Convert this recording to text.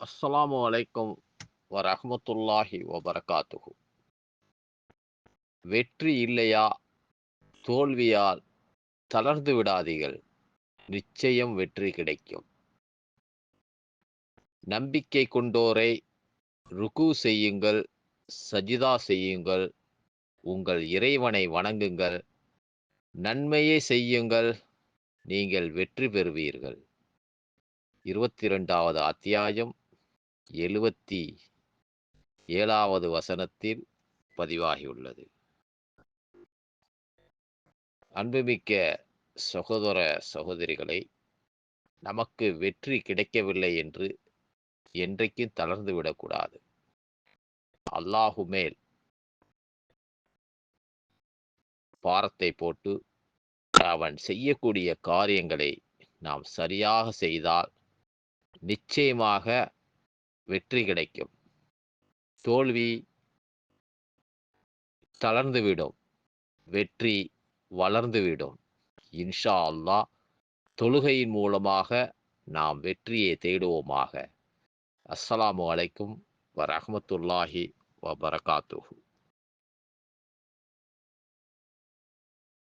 அஸ்ஸலாமு அலைக்கும் வரஹ்மத்துல்லாஹி வபரகாத்துகு வெற்றி இல்லையா? தோல்வியால் தளர்ந்து விடாதீர்கள். நிச்சயம் வெற்றி கிடைக்கும். நம்பிக்கை கொண்டோரை ருக்கு செய்யுங்கள் சஜிதா செய்யுங்கள் உங்கள் இறைவனை வணங்குங்கள் நன்மையை செய்யுங்கள் நீங்கள் வெற்றி பெறுவீர்கள். இருபத்தி இரண்டாவது அத்தியாயம். எழுபத்தி ஏழாவது வசனத்தில் பதிவாகியுள்ளது. அன்புமிக்க சகோதர சகோதரிகளை நமக்கு வெற்றி கிடைக்கவில்லை என்று என்றைக்கும் தளர்ந்து விடக்கூடாது. அல்லாஹு மேல் பாரத்தை போட்டு அவன் செய்யக்கூடிய காரியங்களை நாம் சரியாக செய்தால் நிச்சயமாக வெற்றி கிடைக்கும். தோல்வி தளர்ந்துவிடும் வெற்றி வளர்ந்துவிடும் இன்ஷா அல்லா தொழுகையின் மூலமாக நாம் வெற்றியை தேடுவோமாக. அஸ்ஸலாமு அலைக்கும் வரஹமத்துல்லாஹி வபரகாத்துஹு.